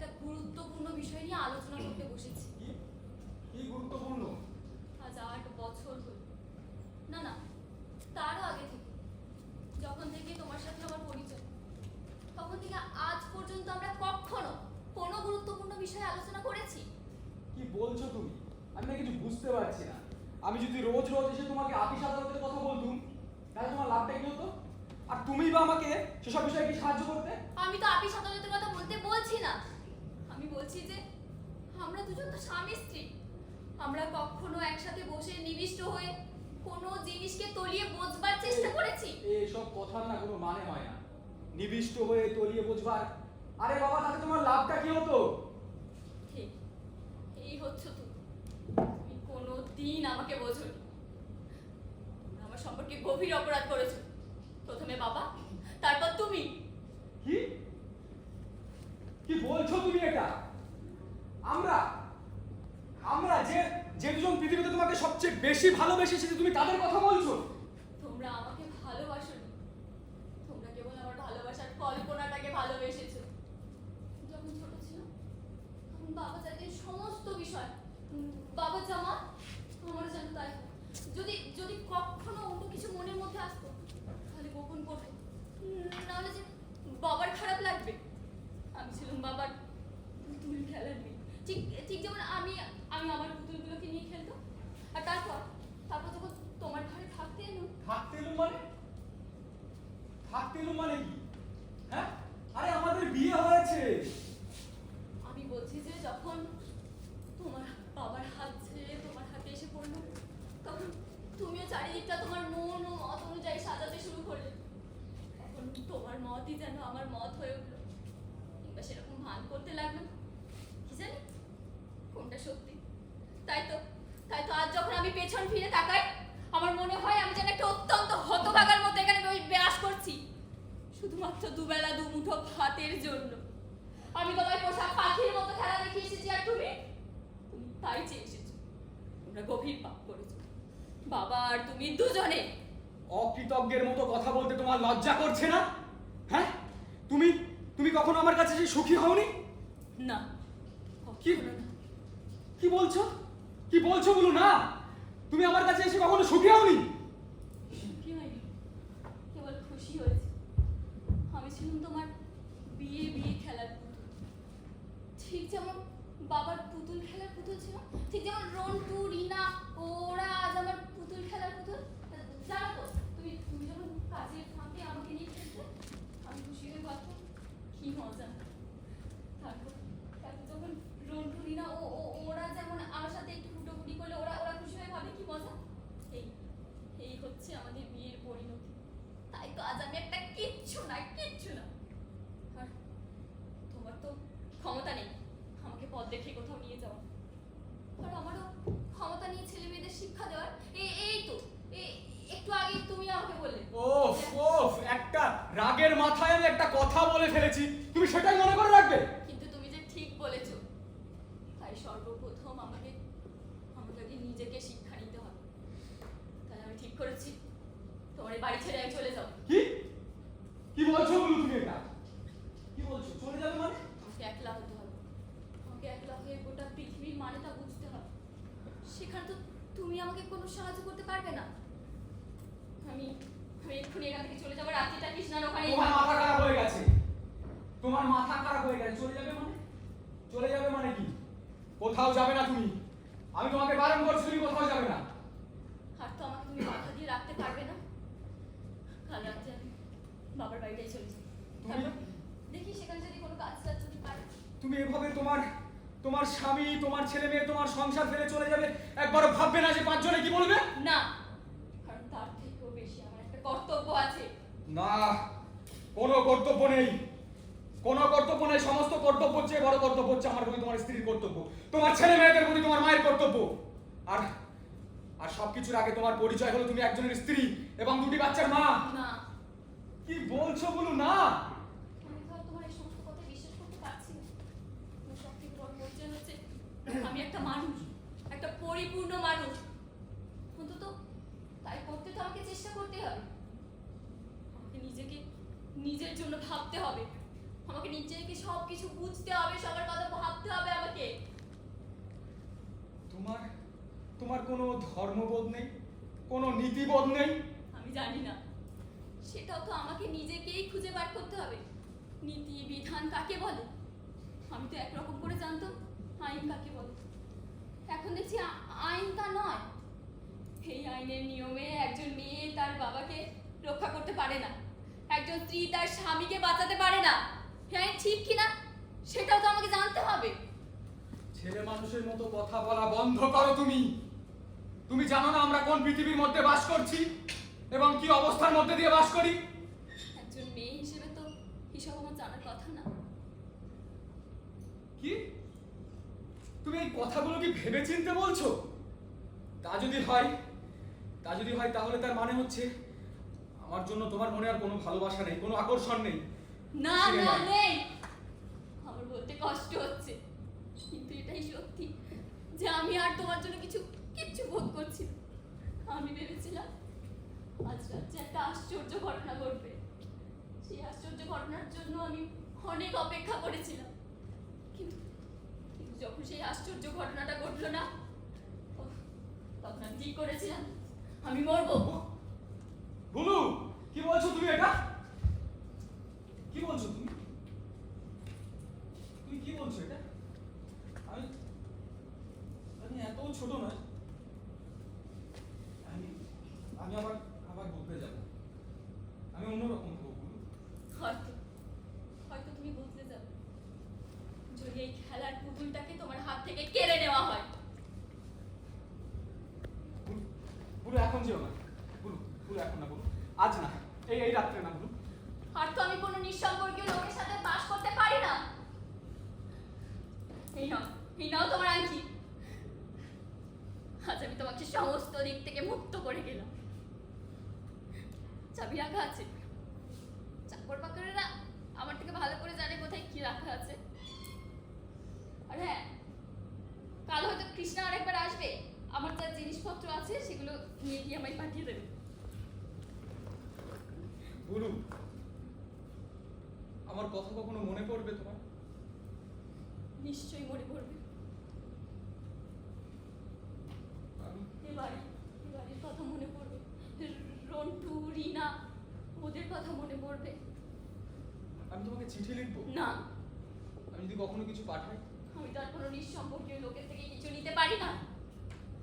গুরুত্বপূর্ণ বিষয় নিয়ে আলোচনা করতে বসেছি। কি? গুরুত্বপূর্ণ? আজ আট বছর হল। না না তারও আগে থেকে। যখন থেকে তোমার সাথে আমার পরিচয় তখন থেকে আজ পর্যন্ত আমরা কখনো কোনো গুরুত্বপূর্ণ বিষয়ে আলোচনা করেছি? কি বলছো তুমি? আমি না কিছু বুঝতে পারছি না। আমি যদি রোজ রোজ এসে তোমাকে আপিস আদালতের কথা বলতুম তাহলে তোমার লাভটা কি হতো? আর তুমি বা আমাকে সেসব বিষয়ে কি সাহায্য করতে? আমি তো আপিস আদালতের কথা বলতে বলছি না। বলছি যে আমরা দুজন তো স্বামী স্ত্রী। আমরা কখনো একসাথে বসে নিবিষ্ট হয়ে কোনো জিনিসকে তলিয়ে বোঝবার চেষ্টা করেছি? এসব কথার না কোনো মানে হয় না। নিবিষ্ট হয়ে তলিয়ে বুঝবার। আরে বাবা তাতে তোমার লাভটা কি হতো? ঠিক এই হচ্ছে তুমি তুমি কোনো দিন আমাকে বোঝোনি। তোমরা আমার সম্পর্কে গভীর অপরাধ করেছ। প্রথমে বাবা তারপর তুমি। কি? কি বলছো তুমি এটা? আমরা আমরা যে যে দুজন পৃথিবীতে তোমাকে সবচেয়ে বেশি ভালোবেসেছি তুমি তাদের কথা বলছো তোমরা আমাকে ভালোবাসোনি তোমরা কেবল আমার ভালোবাসার কল্পনাটাকে ভালোবেসেছো যখন ছোট ছিলাম তখন বাবা চাইতেন সমস্ত বিষয় উম, বাবা জামা আমার যেন তাই হয়। যদি যদি কখনো অন্য কিছু মনের মধ্যে আসতো তাহলে গোপন করতো উম, নাহলে যে বাবার খারাপ লাগবে আমি ছিলাম বাবার পুতুল খেলার মেয়ে ঠিক ঠিক যেমন আমি আমি আমার পুতুলগুলোকে নিয়ে খেলতাম আর তারপর তারপর যখন তোমার ঘরে থাকতে এলো থাকতে এলুম মানে থাকতে এলুম মানে কি হ্যাঁ আরে আমাদের বিয়ে হয়েছে আমি বলছি যে যখন তোমার বাবার হাত ছেড়ে তোমার হাতে এসে পড়ল তখন তুমিও চারিদিকটা তোমার মন ও মত অনুযায়ী সাজাতে শুরু করলে এখন মতই যেন আমার মত হয়ে উঠল। কিংবা সেরকম ভান করতে লাগল কি জানি? কোনটা সত্যি? তাই তো তাই তো আজ যখন আমি পেছন ফিরে তাকাই, আমার মনে হয় আমি যেন একটা অত্যন্ত হতভাগার মতো এখানে বিরাজ করছি। শুধুমাত্র দুবেলা দুমুঠো ভাতের জন্য। আমি তোমায় পোষা পাখির মতো খেলা দেখে এসেছি, আর তুমি? তুমি তাই চেয়ে এসেছ। তোমরা গভীর পাপ করেছ। বাবা আর তুমি দুজনে। অকৃতজ্ঞের মতো কথা বলতে তোমার লজ্জা করছে না? হ্যাঁ? তুমি তুমি কখনো আমার কাছে এসে সুখী হওনি? না। কি? কি বলছো? কি বলছো বলো না? তুমি আমার কাছে এসে কখনো সুখী হওনি? সুখী হয়নি কেবল খুশি হয়েছে। আমি ছিলাম তোমার বিয়ে বিয়ে খেলার পুতুল। ঠিক যেমন বাবার পুতুল খেলার পুতুল ছিল ঠিক যেমন রন্টু রিনা ওরা আজ আমার পুতুল খেলার পুতুল জানো তো তুমি তুমি যখন কাজের ফাঁকে আমাকে নিয়ে খেলতে আমি খুশি হয়ে ভাবতাম কি মজা তারপর তারপর যখন রন্টু রিনা ও ও- ওরা যেমন আমার সাথে একটু ফুটোফুটি করলে ওরা ওরা খুশি হয়ে ভাবে কি মজা এই এই হচ্ছে আমাদের বিয়ের পরিণতি তাই তো আজ আমি একটা কিচ্ছু না কিচ্ছু না। তোমার তো ক্ষমতা নেই, আমাকে পথ দেখে কোথাও নিয়ে যাওয়া আর আমারও ক্ষমতা নিয়ে ছেলে মেয়েদের শিক্ষা দেওয়ার। এই এই তো একটু আগে তুমি আমাকে বললে। ওফ ওফ, একটা রাগের মাথায় আমি একটা কথা বলে ফেলেছি। তুমি সেটাই মনে করে রাখবে কিন্তু তুমি যে ঠিক বলেছ তাই সর্বপ্রথম আমাকে আমাকে আগে নিজেকে শিক্ষা নিতে হবে তাই আমি ঠিক করেছি তোমার এই বাড়ি ছেড়ে আমি চলে যাব কি কি বলছো বলো তুমি এটা? কি বলছো? চলে যাবে মানে? আমাকে একলা হতে হবে। আমাকে একলা হয়ে গোটা পৃথিবীর মানেটা বুঝতে হবে। সেখানে তো তুমি আমাকে কোনো সাহায্য করতে পারবে না। আমি আমি এক্ষুনি এখান থেকে চলে যাব রাত্রিটা কৃষ্ণার ওখানে তোমার মাথা খারাপ হয়ে গেছে। তোমার মাথা খারাপ হয়ে গেছে। চলে যাবে মানে? চলে যাবে মানে কি? কোথাও যাবে না তুমি। আমি তোমাকে বারণ করছি তুমি কোথাও যাবে না। আর তো আমাকে তুমি বাধা দিয়ে রাখতে পারবে না। কাল রাত্রে আমি বাবার বাড়িটাই চলে তারপর দেখি সেখানে যদি কোনো কাজ টাজ যদি তুমি এভাবে তোমার তোমার স্বামী তোমার ছেলে মেয়ে তোমার সংসার ফেলে চলে যাবে একবারও ভাববে না যে পাঁচজনে কি বলবে? না কারণ তার থেকেও বেশি আমার একটা কর্তব্য আছে। না কোনো কর্তব্য নেই। কোনো কর্তব্য নেই সমস্ত কর্তব্য চেয়ে বড় কর্তব্য হচ্ছে আমার প্রতি তোমার স্ত্রীর কর্তব্য। তোমার ছেলে মেয়েদের প্রতি তোমার মায়ের কর্তব্য। আর আর সবকিছুর আগে তোমার পরিচয় হলো তুমি একজনের স্ত্রী এবং দুটি বাচ্চার মা। না কি বলছো বলো না আমি তো আর তোমার এই সমস্ত কথা বিশ্বাস করতে পারছি না আমার সব থেকে বড় পরিচয় হচ্ছে আমি একটা মানুষ একটা পরিপূর্ণ মানুষ। অন্তত তাই করতে তো আমাকে চেষ্টা করতে হবে। আমাকে নিজেকে নিজের জন্য ভাবতে হবে। আমাকে নিজেকে সব কিছু বুঝতে হবে সবার কথা ভাবতে হবে আমাকে। তোমার তোমার কোনো ধর্মবোধ নেই? কোনো নীতিবোধ নেই? আমি জানি না। সেটাও তো আমাকে নিজেকেই খুঁজে বার করতে হবে। নীতি বিধান কাকে বলে? আমি তো একরকম করে জানতাম আইন কাকে বলে। এখন দেখছি আইন তা নয়। এই আইনের নিয়মে একজন মেয়ে তার বাবাকে রক্ষা করতে পারে না। একজন স্ত্রী তার স্বামীকে বাঁচাতে পারে না। হ্যাঁ ঠিক কিনা সেটাও তো আমাকে জানতে হবে। ছেলে মানুষের মতো কথা বলা বন্ধ করো তুমি। তুমি জানো না আমরা কোন পৃথিবীর মধ্যে বাস করছি এবং কি অবস্থার মধ্যে দিয়ে বাস করি? একজন মেয়ে হিসেবে তো এসব আমার জানার কথা না। কি? কথাগুলো কি ভেবে চিনতে বলছো? তা যদি হয় তা যদি হয় তাহলে তার মানে হচ্ছে আমার জন্য তোমার মনে আর কোনো ভালোবাসা নেই কোনো আকর্ষণ নেই। না না নেই আমার বলতে কষ্ট হচ্ছে কিন্তু এটাই সত্যি যে আমি আর তোমার জন্য কিছু কিচ্ছু বোধ করছি না। আমি ভেবেছিলাম আজ রাত্রে একটা আশ্চর্য ঘটনা ঘটবে সেই আশ্চর্য ঘটনার জন্য আমি অনেক অপেক্ষা করেছিলাম কিন্তু কিন্তু যখন সেই আশ্চর্য ঘটনাটা ঘটলো না তখন আমি ঠিক করেছিলাম? আমি মরবো। বুলু কি বলছো তুমি এটা? কি বলছো তুমি? তুমি কি বলছো এটা? আমি আমি এত ছোট নয়। আমি আমি আবার আবার বলতে যাব আমি অন্যরকম হব বুলু হয়তো হয়তো তুমি বদলে যাবে যদি এই খেলার পুতুলটাকে তোমার হাত থেকে কেড়ে নেওয়া হয় বুলু বুলু এখন যেও না। বুলু বুলু এখন না বুলু আজ না। এই এই রাত্রে না বুলু আর তো আমি কোনো নিঃসম্পর্কীয় লোকের সাথে বাস করতে পারি না। এই নাও এই নাও তোমার আংটি। আজ আমি তোমাকে সমস্ত দিক থেকে মুক্ত করে গেলাম। চাবি রাখা আছে। চাকর বাকরেরা আমার থেকে ভালো করে জানে কোথায় কি রাখা আছে। আর হ্যাঁ কাল হয়তো কৃষ্ণা আরেকবার আসবে। আমার যা জিনিসপত্র আছে সেগুলো নিয়ে গিয়ে আমায় পাঠিয়ে দেবে। বুলু আমার কথা কখনো মনে পড়বে তোমার? নিশ্চয়ই মনে পড়বে। আমি এবারে এবারের কথা মনে পড়বে। রন্টু রিনা ওদের কথা মনে পড়বে। আমি তোমাকে চিঠি লিখব? না। আমি যদি কখনো কিছু পাঠাই? আমি তো আর কোনো নিঃসম্পর্কীয় লোকের থেকে কিছু নিতে পারি না।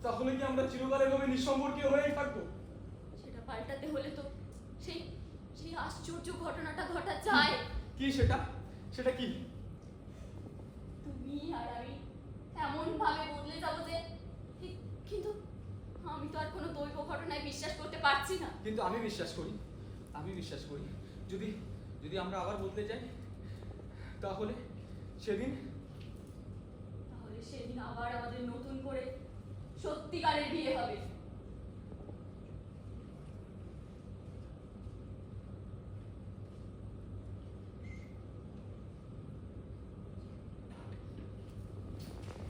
তাহলে কি আমরা চিরকাল এভাবে নিঃসম্পর্কীয় হয়েই থাকব? সেটা পাল্টাতে হলে তো সেই সেই আশ্চর্য ঘটনাটা ঘটা যায়। কি সেটা? সেটা কি? তুমি আর আমি এমন ভাবে বদলে যাব যে কিন্তু আমি তো আর কোনো দৈব ঘটনায় বিশ্বাস করতে পারছি না। কিন্তু আমি বিশ্বাস করি আমি বিশ্বাস করি। যদি যদি আমরা আবার বলতে যাই তাহলে সেদিন তাহলে সেদিন আবার আমাদের নতুন করে সত্যিকারের বিয়ে হবে।